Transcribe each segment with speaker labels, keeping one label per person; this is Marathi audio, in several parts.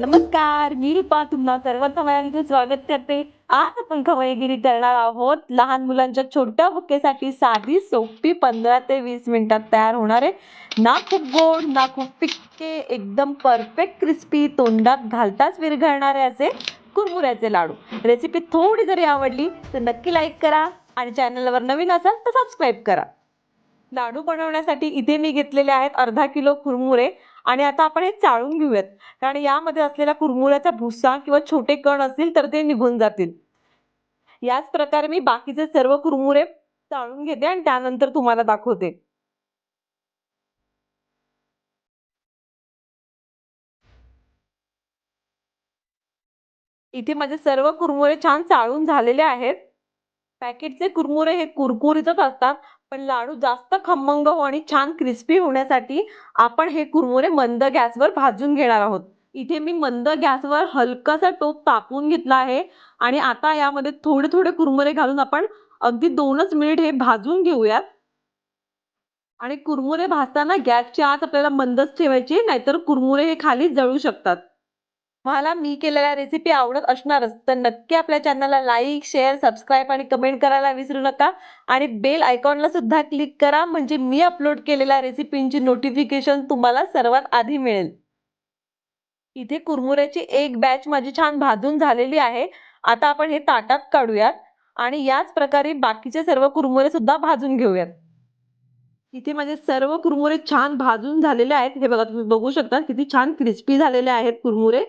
Speaker 1: नमस्कार मी रूपा तुम्हा सर्व खवयांचे स्वागत करते. आज आपण खवयगिरी करणार आहोत. लहान मुलांच्या छोट्या भुकेसाठी साधी सोपी पंधरा ते वीस मिनिटात तयार होणारे ना खूप गोड ना खूप फिक्के एकदम परफेक्ट क्रिस्पी तोंडात घालताच विरघळणारे असे कुरमुऱ्याचे लाडू. रेसिपी थोडी जरी आवडली तर नक्की लाईक करा आणि चॅनलवर नवीन असाल तर सबस्क्राईब करा. लाडू बनवण्यासाठी इथे मी घेतलेले आहेत अर्धा किलो कुरमुरे. आणि आता आपण हे चाळून घेऊयात. कारण यामध्ये असलेला कुरमुऱ्याचा भुसा किंवा छोटे कण असतील तर ते निघून जातील. याच प्रकारे मी बाकीचे सर्व कुरमुरे चाळून घेते आणि त्यानंतर तुम्हाला दाखवते. इथे माझे सर्व कुरमुरे छान चाळून झालेले आहेत. पॅकेटचे कुरमुरे हे कुरकुरीतच असतात पण लाडू जास्त खमंग हो आणि छान क्रिस्पी होण्यासाठी आपण हे कुरमुरे मंद गॅसवर भाजून घेणार आहोत. इथे मी मंद गॅसवर हलकासा टोप तापवून घेतला आहे आणि आता यामध्ये थोडे थोडे कुरमुरे घालून आपण अगदी दोनच मिनिट हे भाजून घेऊयात. आणि कुरमुरे भाजताना गॅसची आत आपल्याला मंदच ठेवायची नाहीतर कुरमुरे हे खाली जळू शकतात. तुम्हाला मी केलेल्या रेसिपी आवडत असणारच तर नक्की आपल्या चॅनलला लाईक शेअर सबस्क्राईब आणि कमेंट करायला विसरू नका. आणि बेल आयकॉनला सुद्धा क्लिक करा म्हणजे मी अपलोड केलेल्या रेसिपींची नोटिफिकेशन तुम्हाला सर्वात आधी मिळेल. इथे कुरमुऱ्याची एक बॅच माझी छान भाजून झालेली आहे. आता आपण हे ताटात काढूयात आणि याच प्रकारे बाकीचे सर्व कुरमुरे सुद्धा भाजून घेऊयात. इथे माझे सर्व कुरमुरे छान भाजून झालेले आहेत. हे बघा तुम्ही बघू शकता किती छान क्रिस्पी झालेले आहेत कुरमुरे.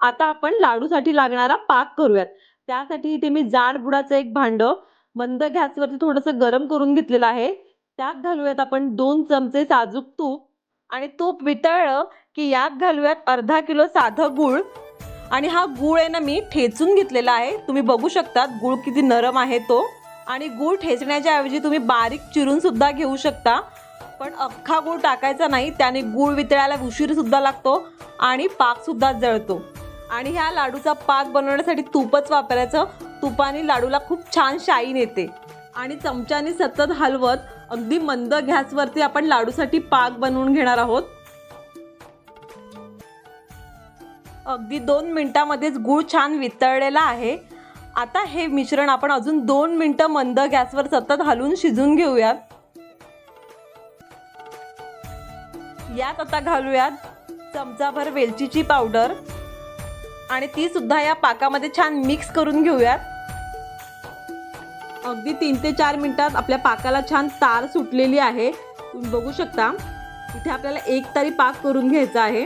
Speaker 1: आता आपण लाडूसाठी लागणारा पाक करूयात. त्यासाठी इथे मी जाड बुडाचं एक भांड मंद गॅसवरती थोडंसं गरम करून घेतलेलं आहे. त्यात घालूयात आपण दोन चमचे साजूक तूप आणि तूप वितळलं की यात घालूयात अर्धा किलो साधं गूळ. आणि हा गूळ आहे ना मी ठेचून घेतलेला आहे. तुम्ही बघू शकतात गूळ किती नरम आहे तो. आणि गूळ ठेचण्याच्या ऐवजी तुम्ही बारीक चिरून सुद्धा घेऊ शकता. पण अख्खा गूळ टाकायचा नाही त्याने गूळ वितळायला उशीर सुद्धा लागतो आणि पाक सुद्धा जळतो. आणि ह्या लाडूचा पाक बनवण्यासाठी तूपच वापरायचं. तुपाने लाडूला खूप छान शाईन येते. आणि चमच्याने सतत हलवत अगदी मंद गॅसवरती आपण लाडूसाठी पाक बनवून घेणार आहोत. अगदी दोन मिनिटामध्येच गूळ छान वितळलेला आहे. आता हे मिश्रण आपण अजून दोन मिनटं मंद गॅसवर सतत हलवून शिजून घेऊयात. यात आता घालूयात चमचाभर वेलचीची पावडर. आणि ती सुद्धा या पाकामध्ये छान मिक्स करून घेऊयात. अगदी तीन ते चार मिनिटात आपल्या पाकाला छान तार सुटलेली आहे. तुम्ही बघू शकता इथे आपल्याला एक तरी पाक करून घ्यायचा आहे.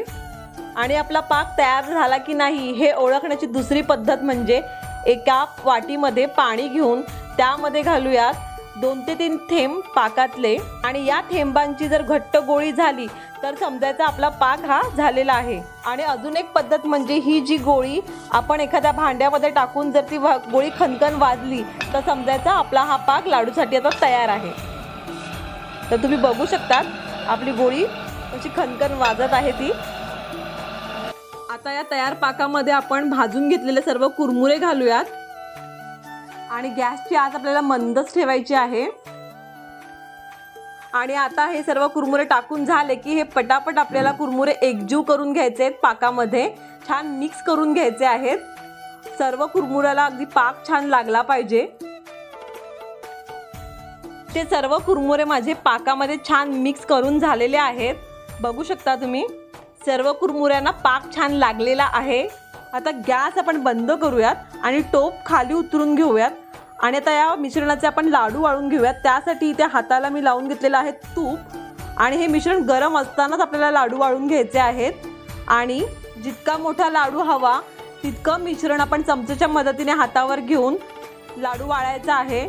Speaker 1: आणि आपला पाक तयार झाला की नाही हे ओळखण्याची दुसरी पद्धत म्हणजे एका वाटीमध्ये पाणी घेऊन त्यामध्ये घालूयात दोन ते तीन थेंब पाकातले. आणि या थेंबांची जर घट्ट गोळी झाली तर समजायचा आपला पाक हा झालेला आहे. आणि अजून एक पद्धत म्हणजे ही जी गोळी आपण एखाद्या भांड्यामध्ये टाकून जर ती गोळी खनखन वाजली तर समजायचा आपला हा पाक लाडूसाठी आता तयार आहे. तर तुम्ही बघू शकतात आपली गोळी कशी खनखन वाजत आहे ती. आता या तयार पाकामध्ये आपण भाजून घेतलेले सर्व कुरमुरे घालूयात. आणि गॅसची आज आपल्याला मंदच ठेवायची आहे. आणि आता हे सर्व कुरमुरे टाकून झाले की हे पटापट आपल्याला कुरमुरे एकजीव करून घ्यायचे आहेत पाकामध्ये. छान मिक्स करून घ्यायचे आहेत. सर्व कुरमुऱ्याला अगदी पाक छान लागला पाहिजे. ते सर्व कुरमुरे माझे पाकामध्ये छान मिक्स करून झालेले आहेत. बघू शकता तुम्ही सर्व कुरमुऱ्यांना पाक छान लागलेला आहे. आता गॅस आपण बंद करूयात आणि टोप खाली उतरून घेऊयात. आणि आता या मिश्रणाचे आपण लाडू वाळून घेऊयात. त्यासाठी इथे हाताला मी लावून घेतलेलं आहे तूप. आणि हे मिश्रण गरम असतानाच आपल्याला लाडू वाळून घ्यायचे आहेत. आणि जितका मोठा लाडू हवा तितकं मिश्रण आपण चमच्याच्या मदतीने हातावर घेऊन लाडू वाळायचा आहे.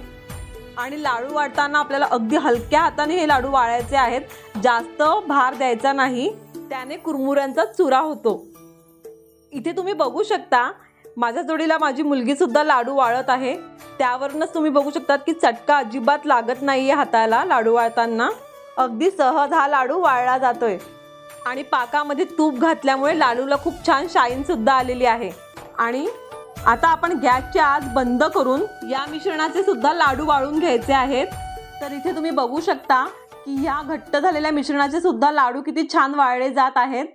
Speaker 1: आणि लाडू वाळताना आपल्याला अगदी हलक्या हाताने हे लाडू वाळायचे आहेत. जास्त भार द्यायचा नाही. त्याने कुरमुऱ्यांचा चुरा होतो. इथे तुम्ही बघू शकता माझ्या जोडीला माझी मुलगी सुद्धा लाडू वाळत आहे. त्यावरूनच तुम्ही बघू शकतात की चटका अजिबात लागत नाहीये हाताला लाडू वाळताना. अगदी सहज हा लाडू वाळला जातोय. आणि पाकामध्ये तूप घातल्यामुळे लाडूला खूप छान शाईन सुद्धा आलेली आहे. आणि आता आपण गॅसची आज बंद करून या मिश्रणाचे सुद्धा लाडू वाळून घ्यायचे आहेत. तर इथे तुम्ही बघू शकता की ह्या घट्ट झालेल्या मिश्रणाचे सुद्धा लाडू किती छान वाळले जात आहेत.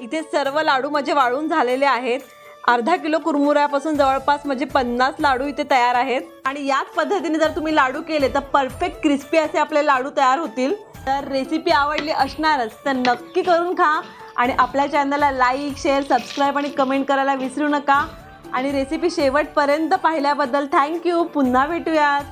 Speaker 1: इथे सर्व लाडू माझे वाळून झालेले आहेत. अर्धा किलो कुरमुऱ्यापासून जवळपास म्हणजे पन्नास लाडू इथे तयार आहेत. आणि याच पद्धतीने जर तुम्ही लाडू केले तर परफेक्ट क्रिस्पी असे आपले लाडू तयार होतील. तर रेसिपी आवडली असणारच तर नक्की करून खा. आणि आपल्या चॅनलला लाईक शेअर सबस्क्राईब आणि कमेंट करायला विसरू नका. आणि रेसिपी शेवटपर्यंत पाहिल्याबद्दल थँक्यू पुन्हा भेटूयात.